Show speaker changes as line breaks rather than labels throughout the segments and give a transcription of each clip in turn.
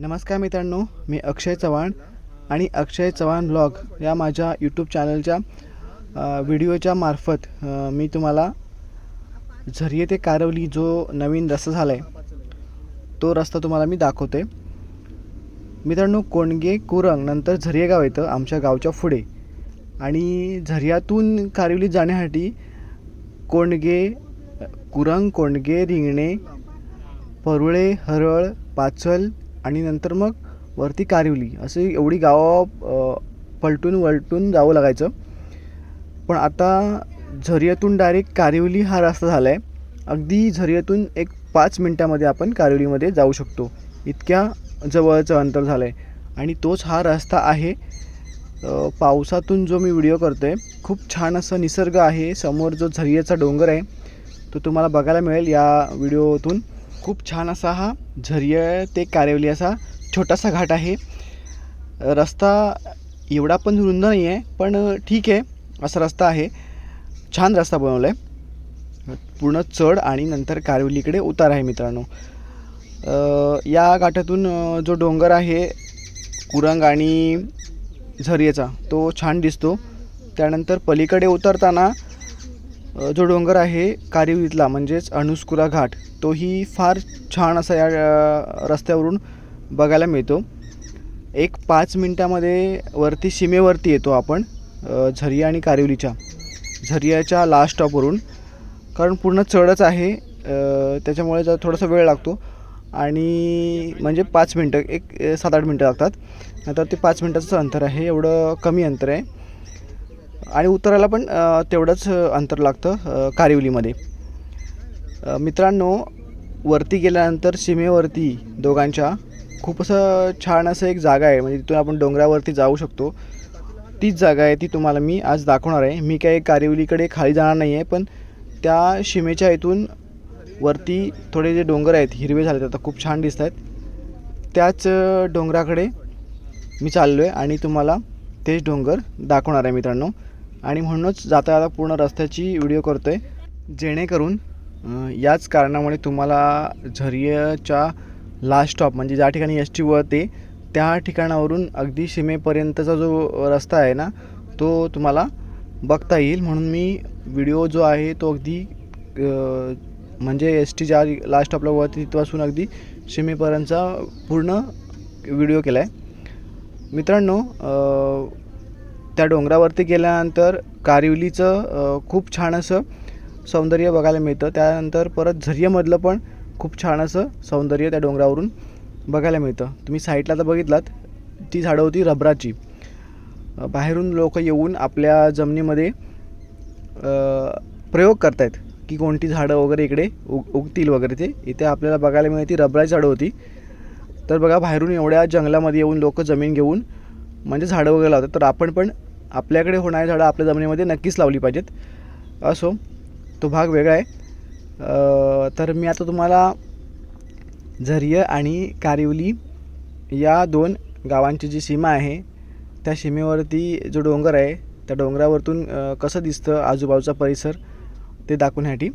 नमस्कार मित्रांनो मी अक्षय चव्हाण आणि अक्षय चव्हाण ब्लॉग या माझ्या यूट्यूब चॅनलच्या व्हिडिओच्या मार्फत मी तुम्हाला झरिये ते कारवली जो नवीन रस्ता झाला आहे तो रस्ता तुम्हाला मी दाखवते मित्रांनो कोणगे कुरंग नंतर झरिये गाव येतं आमच्या गावच्या पुढे. आणि झरियातून कारवली जाण्यासाठी कोंडगे कुरंग कोंडगे रिंगणे परुळे हरळ पाचल आणि नंतर मग वरती कारिवली. असे एवढी गावं पलटून वलटून जावं लागायचं. पण आता झरियातून डायरेक्ट कारिवली हा रस्ता झाला आहे अगदी झरियातून एक पाच मिनटामध्ये आपण कारिवलीमध्ये जाऊ शकतो. इतक्या जवळचं अंतर झालं आहे आणि तोच हा रस्ता आहे. पावसातून जो मी व्हिडिओ करतो आहे खूप छान असं निसर्ग आहे. समोर जो झरियाचा डोंगर आहे तो तुम्हाला बघायला मिळेल या व्हिडिओतून. खूप छान असा हा झरिय ते कारेवली असा छोटासा घाट आहे. रस्ता एवढा पण रुंद नाही आहे पण ठीक आहे असा रस्ता आहे. छान रस्ता बनवला आहे पूर्ण चढ आणि नंतर कारेवलीकडे उतार आहे मित्रांनो. या घाटातून जो डोंगर आहे कुरंग आणि झरियेचा तो छान दिसतो. त्यानंतर पलीकडे उतरताना जो डोंगर आहे कारिवलीतला म्हणजेच अणुस्कुरा घाट. तोही फार छान असा या रस्त्यावरून बघायला मिळतो. एक पाच मिनटामध्ये वरती सीमेवरती येतो आपण झरिया आणि कारिवलीच्या. झरियाच्या लास्ट स्टॉपवरून कारण पूर्ण चढच आहे त्याच्यामुळे जरा थोडासा वेळ लागतो. आणि म्हणजे पाच मिनटं एक सात आठ मिनटं लागतात. नंतर ते पाच मिनटाचं अंतर आहे एवढं कमी अंतर आहे. आणि उतरायला पण तेवढंच अंतर लागतं कारिवलीमध्ये. मित्रांनो वरती गेल्यानंतर सीमेवरती दोघांच्या खूप असं छान असं एक जागा आहे. म्हणजे तिथून आपण डोंगरावरती जाऊ शकतो. तीच जागा आहे ती तुम्हाला मी आज दाखवणार आहे. मी काही कारिवलीकडे खाली जाणार नाही आहे पण त्या सीमेच्या इथून वरती थोडे जे डोंगर आहेत हिरवे झालेत आता खूप छान दिसत आहेत त्याच डोंगराकडे मी चाललो आहे आणि तुम्हाला तेच डोंगर दाखवणार आहे मित्रांनो. आणि म्हणूनच जाता जाता पूर्ण रस्त्याची व्हिडिओ करतो आहे जेणेकरून याच कारणामुळे तुम्हाला झरियाच्या लास्ट स्टॉप म्हणजे ज्या ठिकाणी एस टी वळते त्या ठिकाणावरून अगदी सीमेपर्यंतचा जो रस्ता आहे ना तो तुम्हाला बघता येईल. म्हणून मी व्हिडिओ जो आहे तो अगदी म्हणजे एस टी ज्या लास्ट स्टॉपला वळते तिथपासून अगदी सीमेपर्यंतचा पूर्ण व्हिडिओ केला आहे मित्रांनो त्या डोंगरावरती गेल्यानंतर कारिवलीचं खूप छान असं सौंदर्य बघायला मिळतं. त्यानंतर परत झरियामधलं पण खूप छान असं सौंदर्य त्या डोंगरावरून बघायला मिळतं. तुम्ही साईडला तर बघितलात ती झाडं होती रबराची. बाहेरून लोक येऊन आपल्या जमिनीमध्ये प्रयोग करतायत की कोणती झाडं वगैरे इकडे उग उगतील वगैरे ते. इथे आपल्याला बघायला मिळते रबराची झाडं होती. तर बघा बाहेरून एवढ्या जंगलामध्ये येऊन लोक जमीन घेऊन म्हणजे झाडं वगैरे लावतात. तर आपण पण आपल्याकडे होणारी झाडं आपल्या जमिनीमध्ये नक्कीच लावली पाहिजेत. असो. तो भाग वेगळा आहे. तर मी आता तुम्हाला झरिय आणि कारिवली या दोन गावांची जी सीमा आहे त्या सीमेवरती जो डोंगर आहे त्या डोंगरावरतून कसं दिसतं आजूबाजूचा परिसर ते दाखवण्यासाठी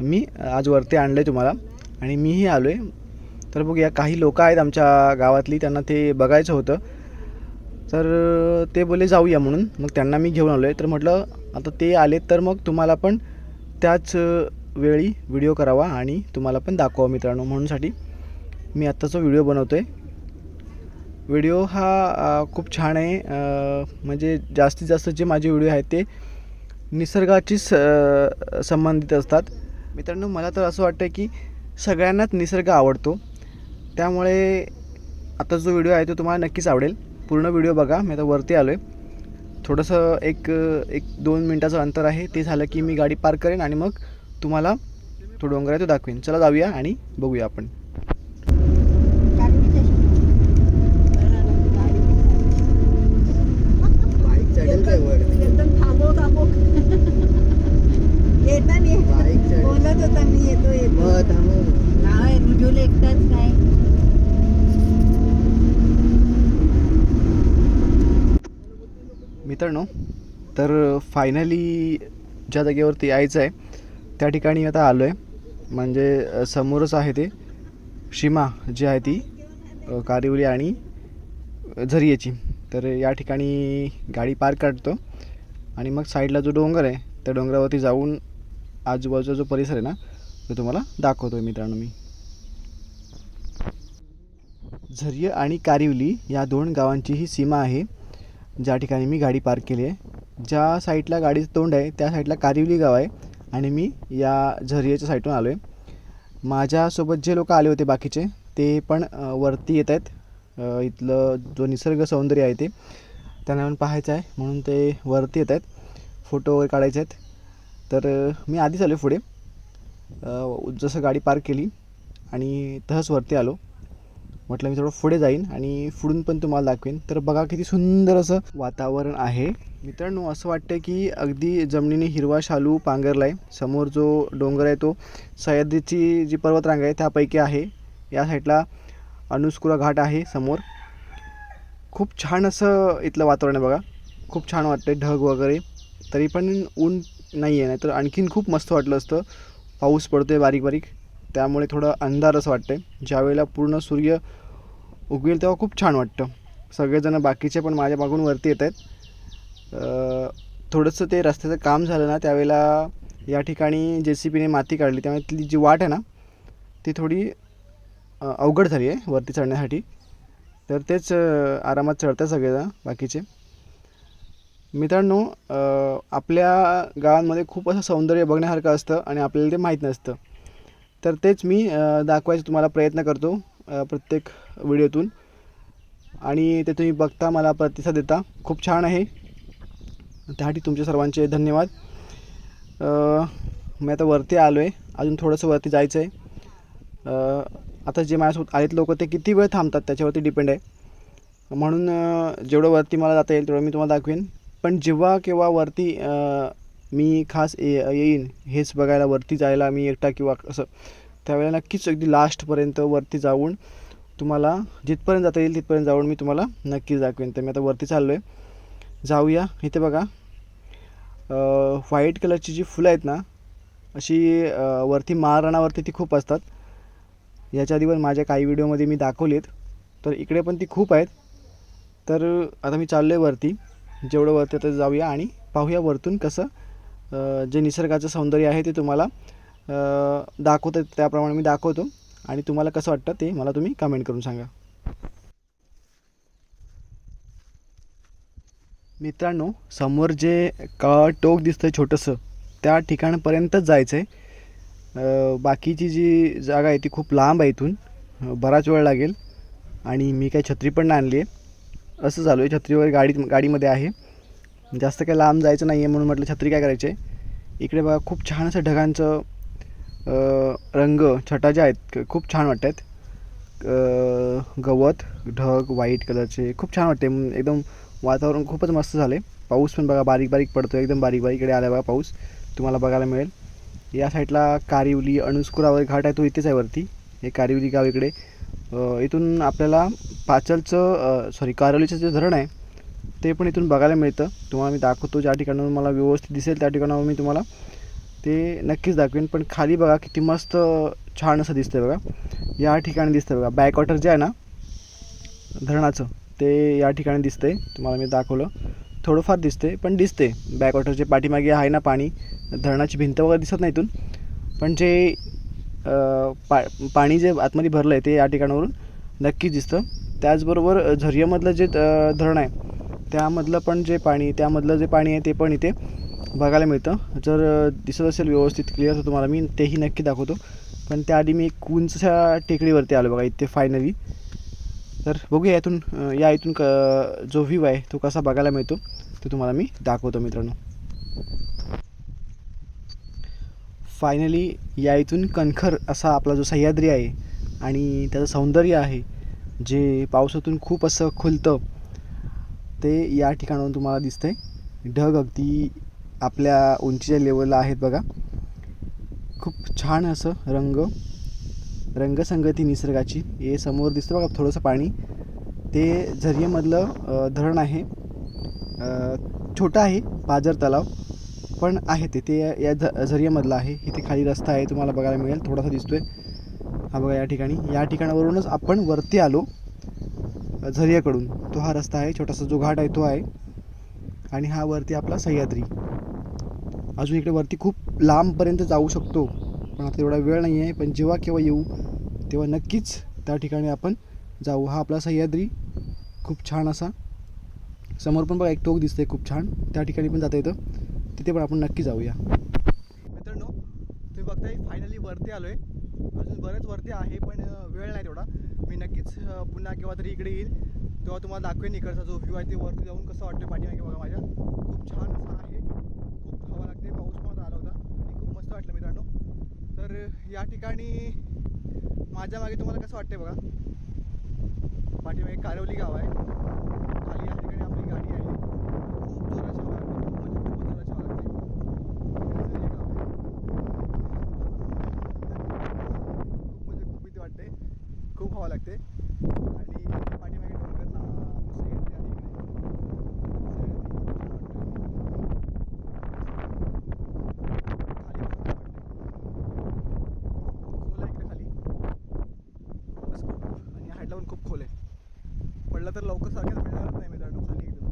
मी आज वरती आणलं आहे तुम्हाला आणि मीही आलो आहे तर बघूया काही लोक आहेत आमच्या गावातली त्यांना ते बघायचं होतं. तर ते बोले जाऊया म्हणून. मग त्यांना मी घेऊन आलो आहे तर म्हटलं आता ते आले तर मग तुम्हाला पण त्याच वेळी व्हिडिओ करावा आणि तुम्हाला पण दाखवा मित्रांनो. म्हणूनसाठी मी आत्ताचा व्हिडिओ बनवतो आहे व्हिडिओ हा खूप छान आहे. म्हणजे जास्तीत जास्त जे माझे व्हिडिओ आहेत ते निसर्गाची स संबंधित असतात. मित्रांनो मला तर असं वाटतं की सगळ्यांनाच निसर्ग आवडतो. त्यामुळे आता जो व्हिडिओ आहे तो तुम्हाला नक्कीच आवडेल. पूर्ण व्हिडिओ बघा मी आता वरती आलो आहे थोडंसं एक एक दोन मिनटाचं अंतर आहे. ते झालं की मी गाडी पार्क करेन आणि मग तुम्हाला तो डोंगर आहे तो दाखवेन. चला जाऊया आणि बघूया आपण बाईक चढेल काय वर
एकदम थांबव थांबव येता नाही
बाईक चढेल.
बोलत होता मी येतो येतो
मग थांबव.
काय रुजूल एकटाच काय
मित्रांनो तर फायनली ज्या जागेवरती यायचं आहे त्या ठिकाणी आता आलो आहे म्हणजे समोरच आहे ते सीमा जी आहे ती कारिवली आणि झरियेची. तर या ठिकाणी गाडी पार्क काढतो आणि मग साईडला जो डोंगर आहे त्या डोंगरावरती जाऊन आजूबाजूचा जो परिसर आहे ना तो तुम्हाला दाखवतो आहे मित्रांनो मी. झरिय आणि कारिवली या दोन गावांची ही सीमा आहे. ज्या ठिकाणी मी गाडी पार्क केली आहे. ज्या साईडला गाडीचं तोंड आहे त्या साईडला कारिवली गाव आहे आणि मी या झरियेच्या साईडून आलो आहे. माझ्यासोबत जे लोक आले होते बाकीचे ते पण वरती येत आहेत. इथलं जो निसर्ग सौंदर्य आहे ते त्यांना पण पाहायचं आहे म्हणून ते वरती येत आहेत. फोटो वगैरे काढायचे आहेत. तर मी आधीच आलो पुढे. जसं गाडी पार्क केली आणि तसंच वरती आलो. म्हटलं मी थोडं पुढे जाईन आणि पुढून पण तुम्हाला दाखवेन. तर बघा किती सुंदर असं वातावरण आहे. मित्रांनो असं वाटतं की अगदी जमिनीने हिरवा शालू पांघरला आहे समोर जो डोंगर आहे तो सह्याद्रीची जी पर्वतरांग आहे त्यापैकी आहे. या साईडला अनुस्कुरा घाट आहे समोर. खूप छान असं इथलं वातावरण आहे बघा. खूप छान वाटतं ढग वगैरे. तरी पण ऊन नाही आहे नाहीतर आणखीन खूप मस्त वाटलं असतं. पाऊस पडतो आहे बारीक बारीक त्यामुळे थोडं अंधार असं वाटतं आहे ज्यावेळेला पूर्ण सूर्य उगवेल तेव्हा खूप छान वाटतं. सगळेजण बाकीचे पण माझ्या मागून वरती येत आहेत. थोडंसं ते रस्त्याचं काम झालं ना त्यावेळेला या ठिकाणी जे सी पीने माती काढली. त्यामुळे तिथली जी वाट आहे ना ती थोडी अवघड झाली आहे वरती चढण्यासाठी. तर तेच आरामात चढतात सगळेजण बाकीचे. मित्रांनो आपल्या गावांमध्ये खूप असं सौंदर्य बघण्यासारखं असतं आणि आपल्याला ते माहीत नसतं. तर तेच मी दाखवायचं दाखवायचा तुम्हाला प्रयत्न करतो. प्रत्येक व्हिडिओतून. आणि ते तुम्ही बघता मला प्रतिसाद देता. खूप छान आहे. त्यासाठी तुमचे सर्वांचे धन्यवाद. मी आता वरती आलो आहे अजून थोडंसं वरती जायचं आहे आता जे माझ्यासोबत आहेत लोक ते किती वेळ थांबतात त्याच्यावरती डिपेंड आहे. म्हणून जेवढं वरती मला जाता येईल तेवढं मी तुम्हाला दाखवेन. पण जेव्हा केव्हा वरती मी खास ये येईन हेच बघायला वरती जायला मी एकटा किंवा असं त्यावेळेला नक्कीच अगदी लास्टपर्यंत वरती जाऊन तुम्हाला जिथपर्यंत जाता येईल तिथपर्यंत जाऊन मी तुम्हाला नक्कीच दाखवेन. तर मी आता वरती चाललो आहे जाऊया. इथे बघा. व्हाईट कलरची जी फुलं आहेत ना अशी वरती महाराणावरती ती खूप असतात. याच्या आधी पण माझ्या काही व्हिडिओमध्ये मी दाखवलीत. तर इकडे पण ती खूप आहेत. तर आता मी चाललो आहे वरती. जेवढं वरती आता जाऊया आणि पाहूया वरतून कसं जे निसर्गाचं सौंदर्य आहे ते तुम्हाला दाखवतं त्याप्रमाणे मी दाखवतो. आणि तुम्हाला कसं वाटतं ते मला तुम्ही कमेंट करून सांगा. मित्रांनो समोर जे का टोक दिसतं आहे छोटंसं त्या ठिकाणापर्यंतच जायचं आहे बाकीची जी जागा आहे ती खूप लांब आहे इथून. बराच वेळ लागेल. आणि मी काही छत्री पण नाही आणली आहे. असं चालू आहे छत्री वगैरे गाडीत गाडीमध्ये आहे. जास्त काही लांब जायचं नाही आहे म्हणून म्हटलं छत्री काय करायची आहे? इकडे बघा खूप छान असं ढगांचं रंग छटा ज्या आहेत खूप छान वाटत आहेत. गवत ढग व्हाईट कलरचे खूप छान वाटते एकदम वातावरण खूपच मस्त झाले पाऊस पण बघा बारीक बारीक पडतो एकदम बारीक बारीक इकडे आला बघा पाऊस. तुम्हाला बघायला मिळेल. या साईडला कारिवली अणुस्कुरावर घाट आहे तो इथेच आहे वरती. हे कारिवली गाव इकडे. इथून आपल्याला पाचलचं सॉरी कारवलीचं जे धरण आहे ते पण इथून बघायला मिळतं. तुम्हाला मी दाखवतो ज्या ठिकाणावर मला व्यवस्थित दिसेल त्या ठिकाणावर मी तुम्हाला ते नक्कीच दाखवेन पण खाली बघा किती मस्त छान असं दिसतं बघा. या ठिकाणी दिसतं बघा. बॅकवॉटर जे आहे ना धरणाचं ते या ठिकाणी दिसतंय. तुम्हाला मी दाखवलं. थोडंफार दिसते पण दिसते बॅकवॉटरचे पाठीमागे आहे ना पाणी धरणाची भिंत वगैरे दिसत नाही इथून. पण जे पा पाणी जे आतमध्ये भरलं आहे ते या ठिकाणावरून नक्कीच दिसतं. त्याचबरोबर झरियामधलं जे धरण आहे त्यामधलं पण जे पाणी त्यामधलं जे पाणी आहे ते पण इथे बघायला मिळतं. जर दिसत असेल व्यवस्थित क्लिअर तर तुम्हाला मी तेही नक्की दाखवतो. पण त्याआधी मी एक उंचच्या टेकडीवरती आलो बघा इथे फायनली तर बघूया यातून या इथून क जो व्ह्यू आहे तो कसा बघायला मिळतो तो तुम्हाला मी दाखवतो मित्रांनो. फायनली या इथून कणखर असा आपला जो सह्याद्री आहे आणि त्याचं सौंदर्य आहे जे पावसातून खूप असं खुलतं ते या ठिकाणाहून तुम्हाला दिसतं आहे ढग अगदी आपल्या उंचीच्या लेवलला आहेत बघा. खूप छान असं रंग रंगसंगती निसर्गाची. हे समोर दिसतं बघा थोडंसं पाणी. ते झरियेमधलं धरण आहे. छोटं आहे पाझर तलाव. पण आहे ते. ते या- झ झरियेमधलं आहे. इथे खाली रस्ता आहे तुम्हाला बघायला मिळेल. थोडासा दिसतो आहे हा बघा या ठिकाणी. या ठिकाणावरूनच आपण वरती आलो झरियाकडून. तो हा रस्ता आहे छोटासा जो घाट आहे तो आहे. आणि हा वरती आपला सह्याद्री. अजून इकडे वरती खूप लांबपर्यंत जाऊ शकतो. पण आता एवढा वेळ नाही आहे पण जेव्हा केव्हा येऊ तेव्हा नक्कीच त्या ठिकाणी आपण जाऊ. हा आपला सह्याद्री खूप छान असा. समोर पण बघा एक टोक दिसतंय खूप छान. त्या ठिकाणी पण जाता येतं. तिथे पण आपण नक्की जाऊया. मित्रांनो तुम्ही बघताय फायनली वरती आलो आहे अजून बरंच वरती आहे पण वेळ नाही तेवढा. मी नक्कीच पुन्हा केव्हा तरी इकडे येईल. तेव्हा तुम्हाला दाखवेन इकडचा जो व्ह्यू आहे ते वरती जाऊन कसं वाटतं पाठीमागे बघा माझ्या. खूप छान असा आहे खूप हवा लागते पाऊस पण आला होता आणि खूप मस्त वाटलं मित्रांनो. तर या ठिकाणी माझ्या मागे तुम्हाला कसं वाटतंय बघा. पाठीमागे कारवली गाव आहे. खाली या ठिकाणी आपली गाडी आहे. खूप जोराची हवा लागते खूप म्हणजे खूप जोराची हवा लागते गाव खूप म्हणजे खूप भीती वाटते. खूप हवा लागते आणि पाठीमागे डोंगर ना सह्याद्री आहे इकडे सह्याद्री खूप छान वाटते. खाली बघा, खूप वाटते. खोल आहे इकडे खाली खूपच खूप आणि हाईटला पण खूप खोल आहे. पडलं तर लवकर सारखेच मिळणारच नाही मित्रांनो खाली एकदम.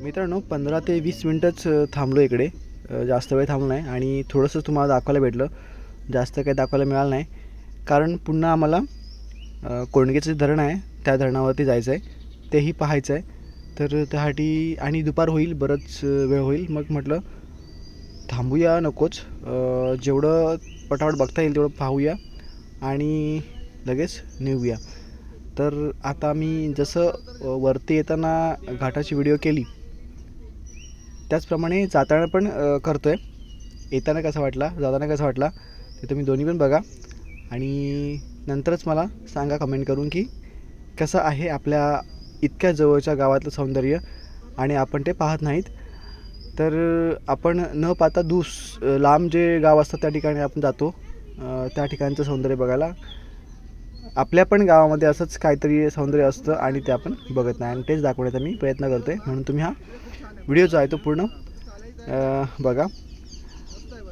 मित्रांनो पंधरा ते वीस मिनटंच थांबलो इकडे. जास्त वेळ थांबलो नाही आणि थोडंसं तुम्हाला दाखवायला भेटलं. जास्त काही दाखवायला मिळालं नाही. कारण पुन्हा आम्हाला कोंडगेचं जे धरण आहे त्या धरणावरती जायचं आहे तेही पाहायचं आहे तर त्यासाठी आणि दुपार होईल बरंच वेळ होईल. मग म्हटलं थांबूया नकोच. जेवढं पटापट बघता येईल तेवढं पाहूया आणि लगेच निघूया. तर आता मी जसं वरती येताना घाटाची व्हिडिओ केली त्याचप्रमाणे जाताना पण करतो आहे येताना कसा वाटला जाताना कसा वाटला? ते तुम्ही दोन्ही पण बघा. आणि नंतरच मला सांगा कमेंट करून की कसं आहे आपल्या इतक्या जवळच्या गावातलं सौंदर्य आणि आपण ते पाहत नाहीत. तर आपण न पाहता दूस लांब जे गाव असतात त्या ठिकाणी आपण जातो. त्या ठिकाणचं सौंदर्य बघायला. आपल्या पण गावामध्ये असंच काहीतरी सौंदर्य असतं आणि ते आपण बघत नाही. आणि तेच दाखवण्याचा मी प्रयत्न करतो आहे म्हणून तुम्ही हा व्हिडिओ जो आहे तो पूर्ण बघा.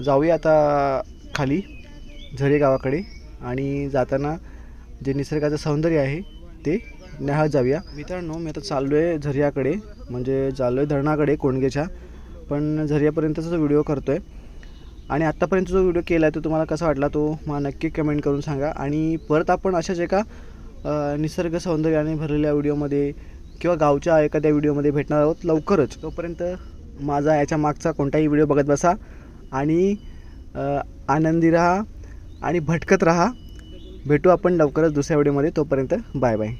जाऊया आता खाली झरे गावाकडे आणि जाताना जे निसर्गाचं सौंदर्य आहे ते न्याहाळत जाऊया. मित्रांनो मी आता चाललो आहे झरियाकडे म्हणजे चाललो आहे धरणाकडे कोंडगेच्या. पण झरियापर्यंतचा जो व्हिडिओ करतो आहे आणि आत्तापर्यंत जो व्हिडिओ केला आहे तो तुम्हाला कसा वाटला तो मला नक्की कमेंट करून सांगा. आणि परत आपण अशाच एका निसर्ग सौंदर्याने भरलेल्या व्हिडिओमध्ये किंवा गावच्या एखाद्या व्हिडिओमध्ये भेटणार आहोत लवकरच. तोपर्यंत माझा याच्या मागचा कोणताही व्हिडिओ बघत बसा. आणि आनंदी राहा आणि भटकत राहा. भेटू आपण लवकरच दुसऱ्या व्हिडिओमध्ये. तोपर्यंत बाय बाय.